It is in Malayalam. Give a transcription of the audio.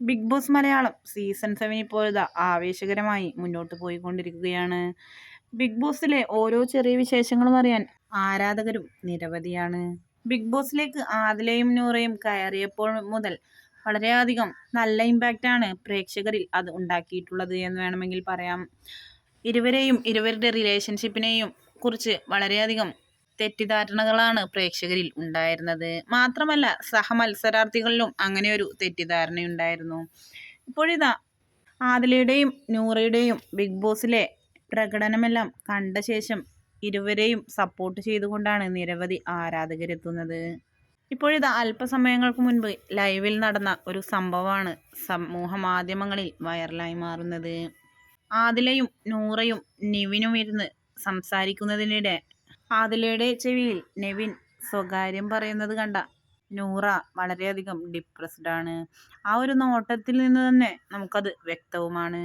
Big boss Malayalam season seven ഇപ്പോൾ ഇതാ ആവേശകരമായി മുന്നോട്ട് പോയിക്കൊണ്ടിരിക്കുകയാണ്. ബിഗ് ബോസിലെ ഓരോ ചെറിയ വിശേഷങ്ങളും അറിയാൻ ആരാധകരും നിരവധിയാണ്. ബിഗ് ബോസിലേക്ക് ആദിലയും നൂറയും കയറിയപ്പോൾ മുതൽ വളരെയധികം നല്ല ഇമ്പാക്റ്റാണ് പ്രേക്ഷകരിൽ അത് ഉണ്ടാക്കിയിട്ടുള്ളത് എന്ന് വേണമെങ്കിൽ പറയാം. ഇരുവരെയും ഇരുവരുടെ റിലേഷൻഷിപ്പിനെയും കുറിച്ച് വളരെയധികം തെറ്റിദ്ധാരണകളാണ് പ്രേക്ഷകരിൽ ഉണ്ടായിരുന്നത്. മാത്രമല്ല സഹമത്സരാർത്ഥികളിലും ഒരു തെറ്റിദ്ധാരണയുണ്ടായിരുന്നു. ഇപ്പോഴിതാ ആദിലയുടെയും നൂറയുടെയും ബിഗ് ബോസിലെ പ്രകടനമെല്ലാം കണ്ട ശേഷം ഇരുവരെയും സപ്പോർട്ട് ചെയ്തുകൊണ്ടാണ് നിരവധി ആരാധകരെത്തുന്നത്. ഇപ്പോഴിതാ അല്പസമയങ്ങൾക്ക് മുൻപ് ലൈവിൽ നടന്ന ഒരു സംഭവമാണ് സമൂഹ മാധ്യമങ്ങളിൽ വൈറലായി മാറുന്നത്. ആദിലയും നൂറയും നിവിനും ഇരുന്ന് സംസാരിക്കുന്നതിനിടെ ആദിലയുടെ ചെവിയിൽ നെവിൻ സ്വകാര്യം പറയുന്നത് കണ്ട നൂറ വളരെയധികം ഡിപ്രസ്ഡ് ആണ്. ആ ഒരു നോട്ടത്തിൽ നിന്ന് തന്നെ നമുക്കത് വ്യക്തവുമാണ്.